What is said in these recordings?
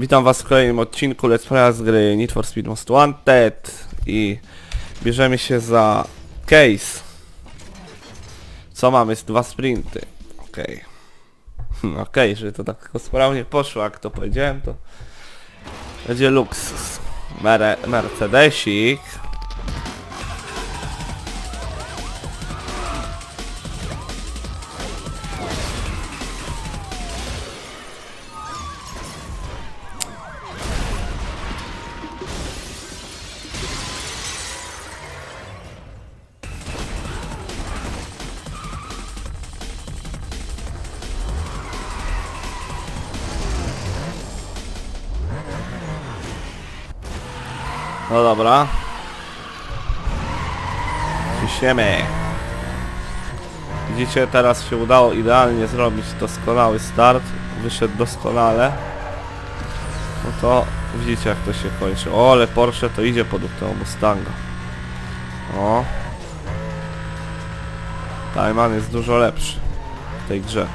Witam was w kolejnym odcinku Let's Play z gry Need for Speed Most Wanted i bierzemy się za case. Co mamy? Z dwa sprinty. Okej. Okay. Okej, że to tak sprawnie poszło, jak to powiedziałem, to będzie luksus. Mere Mercedesik. No dobra. Ciśniemy. Widzicie, teraz się udało idealnie zrobić doskonały start. Wyszedł doskonale. No to widzicie jak to się kończy. O, ale Porsche to idzie pod tego Mustanga. O. Tayman jest dużo lepszy w tej grze.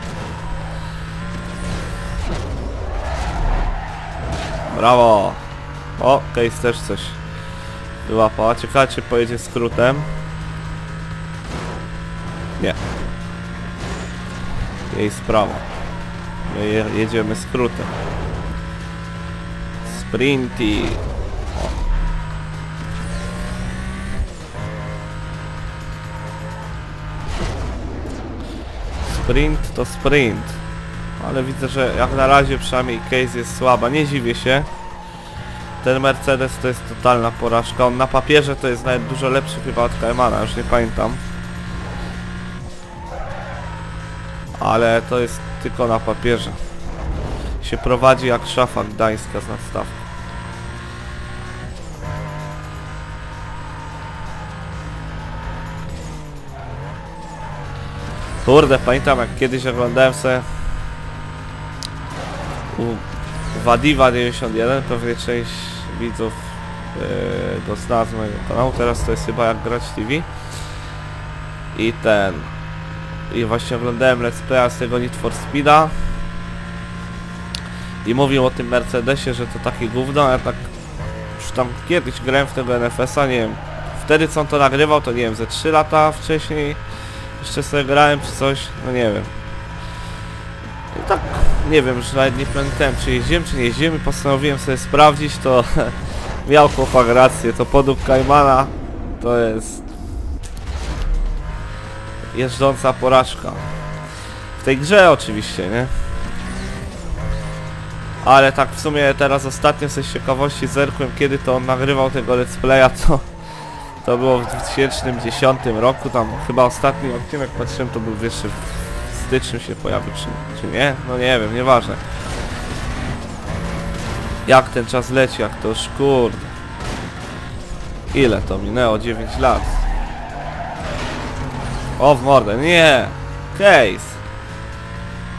Brawo! O, Case też coś wyłapała. Ciekawe czy pojedzie skrótem. Nie. Jej sprawa. My je, jedziemy skrótem. Sprinty. Sprint to sprint. Ale widzę, że jak na razie przynajmniej case jest słaba. Nie dziwię się. Ten Mercedes to jest totalna porażka. On na papierze to jest nawet dużo lepszy chyba od Kaimana, już nie pamiętam. Ale to jest tylko na papierze. Się prowadzi jak szafa gdańska z nadstawką. Kurde, pamiętam jak kiedyś oglądałem sobie Wadiwa 91, pewnie część widzów yy, go zna z mojego kanału, teraz to jest chyba jak grać TV. I ten... I właśnie oglądałem Let's Playa z tego Need for Speeda. I mówił o tym Mercedesie, że to takie gówno, ja tak... Już tam kiedyś grałem w tego NFS-a, nie wiem. Wtedy co on to nagrywał, to nie wiem, ze 3 lata wcześniej jeszcze sobie grałem czy coś, no nie wiem. I tak, nie wiem, już nawet nie pamiętałem czy jeździłem, czy nie jeździłem i postanowiłem sobie sprawdzić, to miał chłopak rację, to podług Kaimana to jest jeżdżąca porażka. W tej grze oczywiście, nie? Ale tak w sumie teraz ostatnio z ciekawości zerkłem, kiedy to on nagrywał tego let's playa, to to było w 2010 roku, tam chyba ostatni odcinek patrzyłem, to był jeszcze styczniu się pojawił, czy, czy nie? No nie wiem, nieważne. Jak ten czas leci, jak to już. Ile to minęło? 9 lat. O w mordę, nie! Case!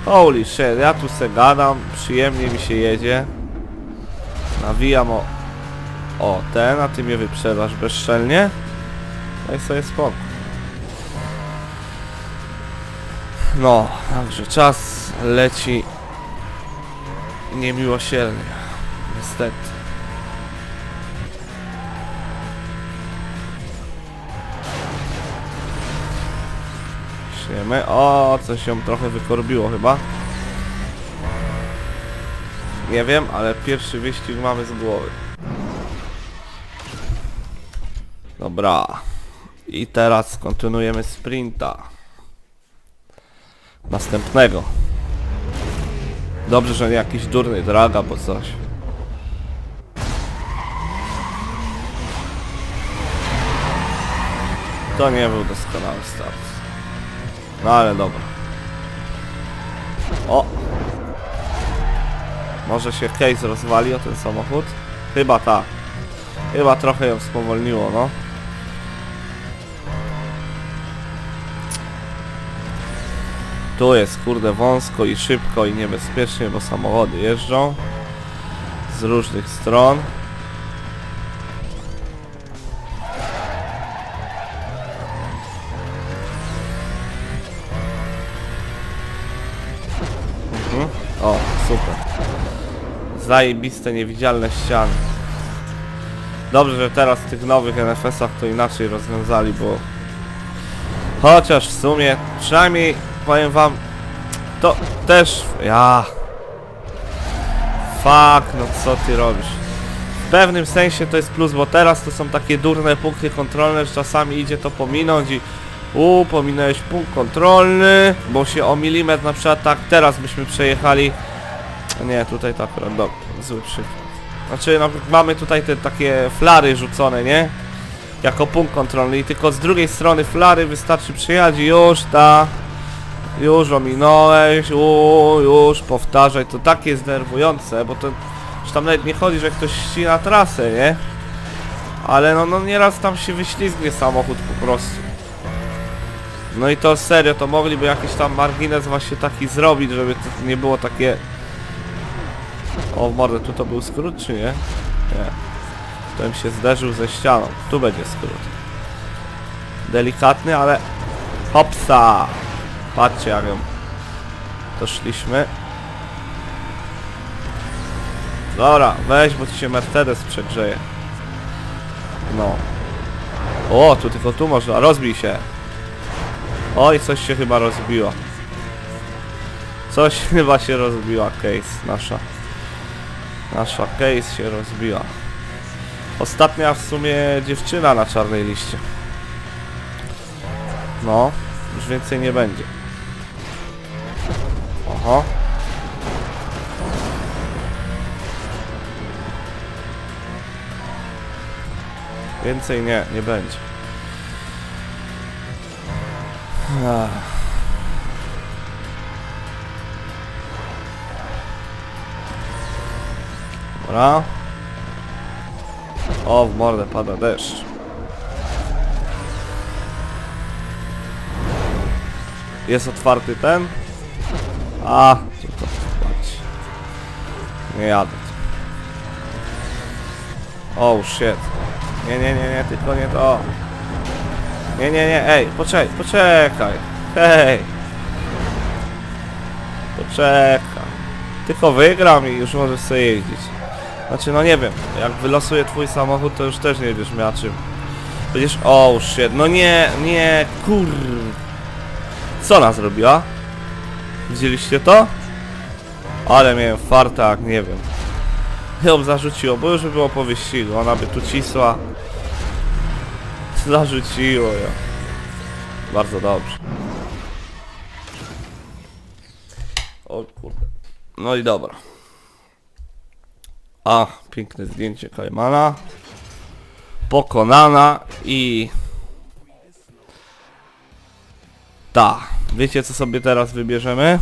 Holy shit, ja tu se gadam, przyjemnie mi się jedzie. Nawijam o... O, ten, a ty mnie wyprzedasz bezczelnie? Daj sobie spokój. No, także czas leci niemiłosiernie. Niestety. Śniemy. O, coś ją trochę wykorbiło chyba. Nie wiem, ale pierwszy wyścig mamy z głowy. Dobra. I teraz kontynuujemy sprinta. Następnego. Dobrze, że nie jakiś durny draga, bo coś. To nie był doskonały start. No ale dobra. O! Może się case rozwali o ten samochód? Chyba tak. Chyba trochę ją spowolniło, no. Tu jest kurde wąsko i szybko i niebezpiecznie, bo samochody jeżdżą z różnych stron. Mhm. O, super. Zajebiste, niewidzialne ściany. Dobrze, że teraz w tych nowych NFS-ach to inaczej rozwiązali, bo... Chociaż w sumie, przynajmniej powiem wam, to też... Ja... Fuck, no co ty robisz? W pewnym sensie to jest plus, bo teraz to są takie durne punkty kontrolne, że czasami idzie to pominąć i u, pominąłeś punkt kontrolny, bo się o milimetr na przykład tak teraz byśmy przejechali. Nie, tutaj akurat do, zły przykład. Znaczy, no, mamy tutaj te takie flary rzucone, nie? Jako punkt kontrolny i tylko z drugiej strony flary wystarczy przyjechać i już ta... Już ominąłeś, u, już powtarzaj, to takie zdenerwujące, bo to... Już tam nawet nie chodzi, że ktoś ścina trasę, nie? Ale no, no nieraz tam się wyślizgnie samochód po prostu. No i to serio, to mogliby jakiś tam margines właśnie taki zrobić, żeby to nie było takie... O w mordę, tu to był skrót czy nie? Nie. To się zderzył ze ścianą. Tu będzie skrót. Delikatny, ale... Hopsa! Patrzcie jak ją... Doszliśmy. Dobra, weź, bo ci się Mercedes przegrzeje. No. O, tu tylko tu można, rozbij się. Oj, coś się chyba rozbiło. Coś chyba się rozbiła case nasza. Nasza case się rozbiła. Ostatnia w sumie dziewczyna na czarnej liście. No, już więcej nie będzie. Oho. Więcej nie, nie będzie. Ach. Dobra. O, w mordę pada deszcz. Jest otwarty ten? A, to patrz. Nie jadę. Oh shit. Nie, nie, nie, nie, tylko nie to. Nie, nie, nie, ej, poczekaj, poczekaj. Hej. Poczekaj. Tylko wygram i już możesz sobie jeździć. Znaczy, no nie wiem, jak wylosuje twój samochód, to już też nie będziesz miała czym. Będziesz... O, shit, no nie, nie, kur... Co ona zrobiła? Widzieliście to? Ale miałem farta, nie wiem. Ją zarzuciło, bo już by było po wyścigu, ona by tu cisła. Zarzuciło ją. Bardzo dobrze. O kurde. No i dobra. A, piękne zdjęcie Kajmana. Pokonana i... Ta. Wiecie co sobie teraz wybierzemy?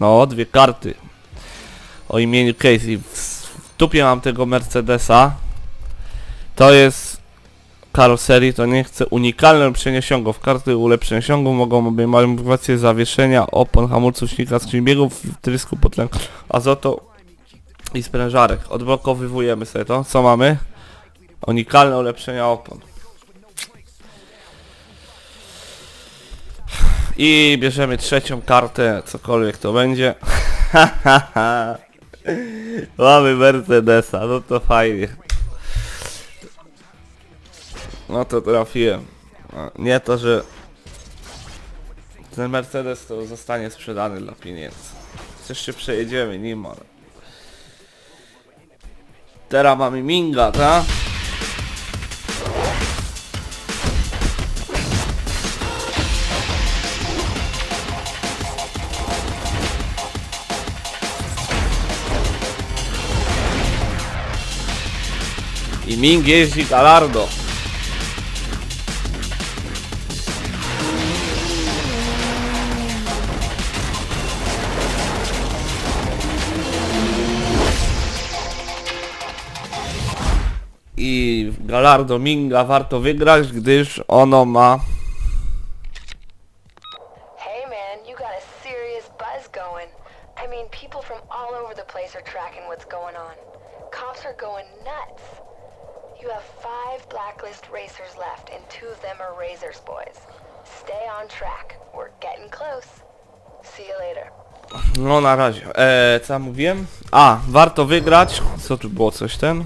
No, dwie karty. O imieniu Casey. W, w dupie mam tego Mercedesa. To jest karoserii, to nie chcę unikalne ulepszenie osiągów. Karty ulepszenia osiągów mogą obejmować modyfikację zawieszenia, opon, hamulców, silnika, skrzyni biegów, trysku, potlenku, azotu i sprężarek. Odblokowywujemy sobie to. Co mamy? Unikalne ulepszenia opon. I bierzemy trzecią kartę, cokolwiek to będzie. Mamy Mercedesa, no to fajnie. No to trafiłem. Nie to, że ten Mercedes to zostanie sprzedany dla pieniędzy. Jeszcze przejedziemy nim, ale... Teraz mamy Minga, tak? I Ming jeździ Galardo. I Galardo Minga warto wygrać, gdyż ono ma five blacklist racers left, and two of them are Razors boys. Stay on track. We're getting close. See you later. No na razie. Eee, co ja mówiłem? A, warto wygrać. Co tu było coś ten?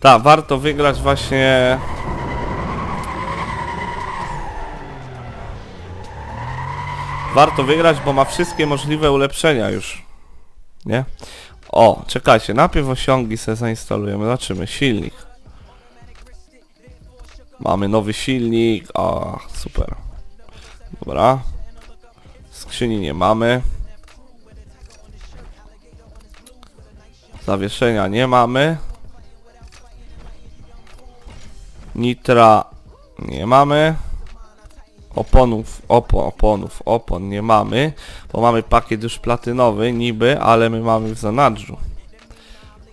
Tak, warto wygrać właśnie... Warto wygrać, bo ma wszystkie możliwe ulepszenia już. Nie? O, czekajcie, najpierw osiągi sobie zainstalujemy, zobaczymy, silnik. Mamy nowy silnik, super. Dobra. Skrzyni nie mamy. Zawieszenia nie mamy. Nitra nie mamy. Oponów, opo, oponów, opon nie mamy, bo mamy pakiet już platynowy niby, ale my mamy w zanadrzu.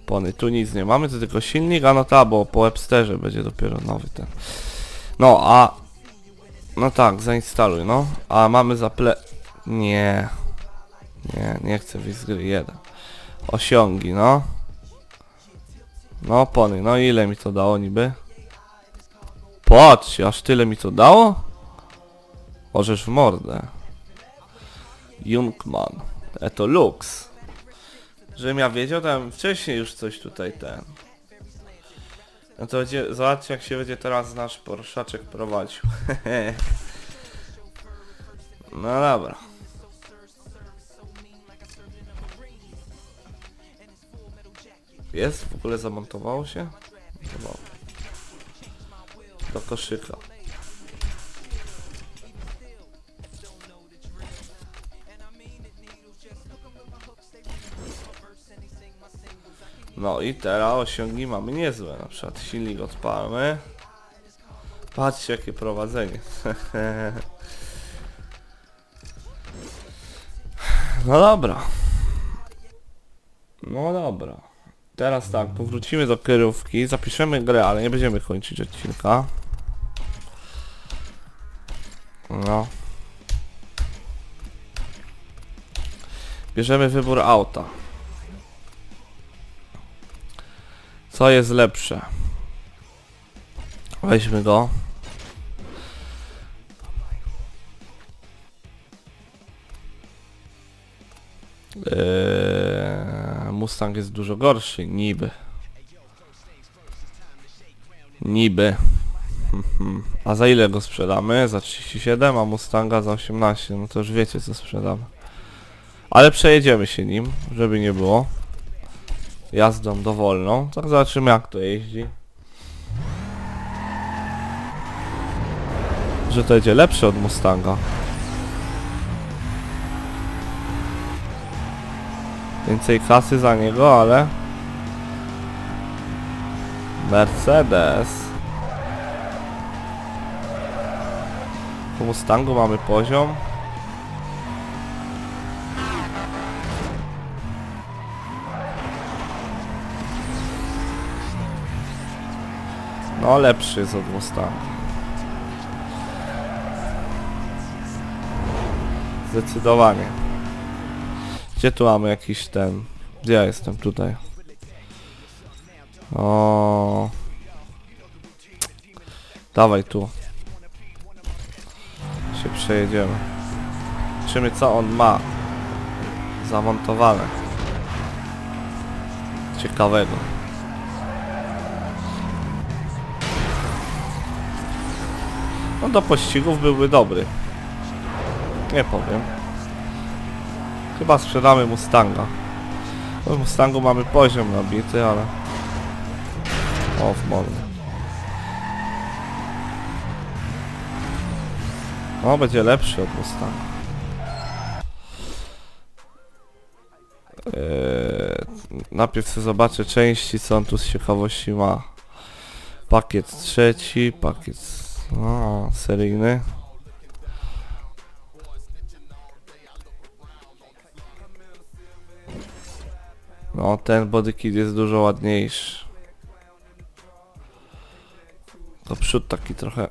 Opony, tu nic nie mamy, to tylko silnik, a no ta, bo po Websterze będzie dopiero nowy ten. No, a... No tak, zainstaluj, no. A mamy zaple... Nie. Nie, nie chcę wyjść z gry, jeden. Osiągi, no. No opony, no ile mi to dało niby? Patrzcie, aż tyle mi to dało? Możesz w mordę. Jungman. E to Lux. Żebym ja wiedział, tam wcześniej już coś tutaj ten. No to będzie, zobaczcie jak się będzie teraz nasz porszaczek prowadził. no dobra. Jest? W ogóle zamontowało się? Chyba. Do koszyka. No i teraz osiągi mamy niezłe, na przykład silnik odpalmy. Patrzcie jakie prowadzenie. No dobra. No dobra. Teraz tak, powrócimy do kierówki, zapiszemy grę, ale nie będziemy kończyć odcinka. No. Bierzemy wybór auta. Co jest lepsze? Weźmy go. Eee, Mustang jest dużo gorszy, niby. Niby. A za ile go sprzedamy? Za 37, a Mustanga za 18. No to już wiecie co sprzedamy. Ale przejedziemy się nim, żeby nie było. Jazdą dowolną. Tak zobaczymy jak to jeździ. Że to będzie lepsze od Mustanga. Więcej kasy za niego, ale... Mercedes. Po Mustangu mamy poziom. No lepszy jest od Mustanga. Zdecydowanie. Gdzie tu mamy jakiś ten... Gdzie ja jestem? Tutaj. O. Dawaj tu. Się przejedziemy. Zobaczymy co on ma. Zamontowane. Ciekawego. No do pościgów byłby dobry. Nie powiem. Chyba sprzedamy Mustanga. W Mustangu mamy poziom nabity, ale... O, w mordę. O, będzie lepszy od Mustanga. Eee, najpierw sobie zobaczę części, co on tu z ciekawości ma. Pakiet trzeci, pakiet no, seryjny. No, ten bodykit jest dużo ładniejszy. To przód taki trochę...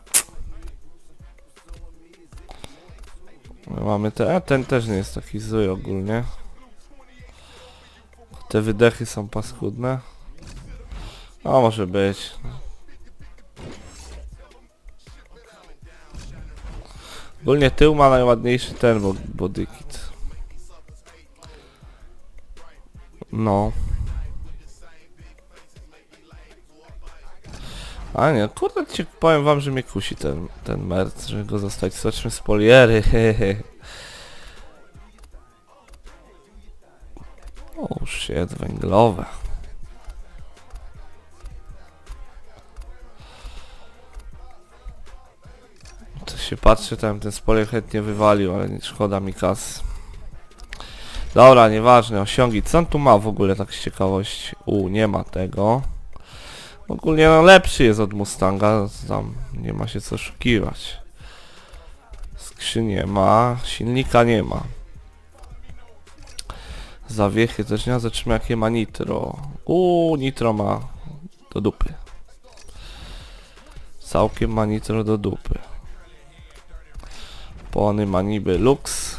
My mamy te... A ten też nie jest taki zły ogólnie. Te wydechy są paskudne. No może być. Ogólnie tył ma najładniejszy ten body No. A nie, kurde ci powiem wam, że mnie kusi ten, ten merc, żeby go zostać. Zobaczmy spoliery, hehe. O, shit, węglowe. To się patrzy, tam ten spolier chętnie wywalił, ale nie szkoda mi kas. Dobra, nieważne, osiągi. Co on tu ma w ogóle tak z ciekawości? U, nie ma tego. Ogólnie no lepszy jest od Mustanga, tam nie ma się co oszukiwać. Skrzynię ma, silnika nie ma. Zawiechy też nie, zobaczymy jakie ma nitro. Uuu, nitro ma do dupy. Całkiem ma nitro do dupy. Pony ma niby lux.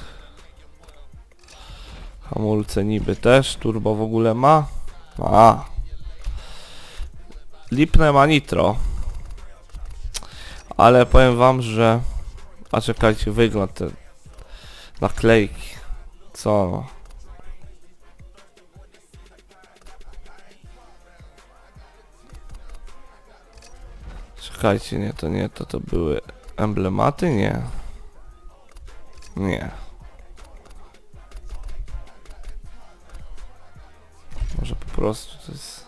Hamulce niby też, turbo w ogóle ma. Ma. Lipne ma nitro. Ale powiem wam, że... A czekajcie, wygląd te naklejki. Co no? Czekajcie, nie, to nie, to to były emblematy? Nie. Nie. Prostu to jest...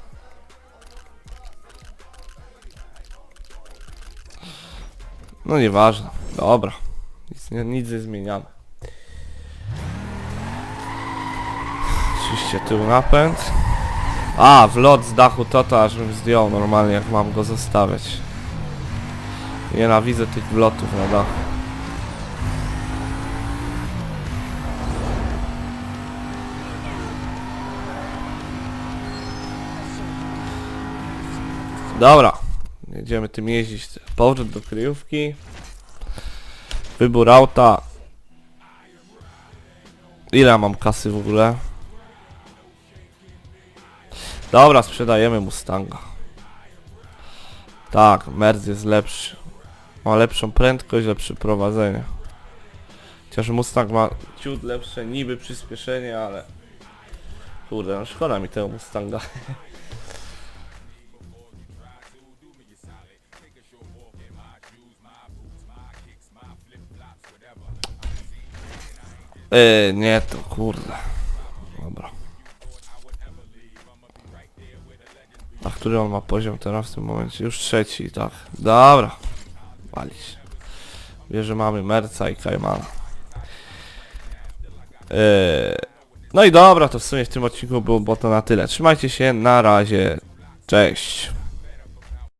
No nieważne. Dobra. Nic nie, nic nie zmieniamy. Oczywiście tył napęd. A, wlot z dachu to to aż bym zdjął normalnie jak mam go zostawiać. Nienawidzę tych wlotów na dachu. Dobra. Jedziemy tym jeździć. Powrót do kryjówki. Wybór auta. Ile mam kasy w ogóle? Dobra, sprzedajemy Mustanga. Tak, Merz jest lepszy. Ma lepszą prędkość, lepsze prowadzenie. Chociaż Mustang ma ciut lepsze niby przyspieszenie, ale... Kurde, no szkoda mi tego Mustanga. Yy, nie, to kurde. Dobra. A który on ma poziom teraz w tym momencie? Już trzeci, tak. Dobra. Walić. Wie, że mamy Merca i Kajmana. Yy, no i dobra, to w sumie w tym odcinku było, było to na tyle. Trzymajcie się, na razie. Cześć.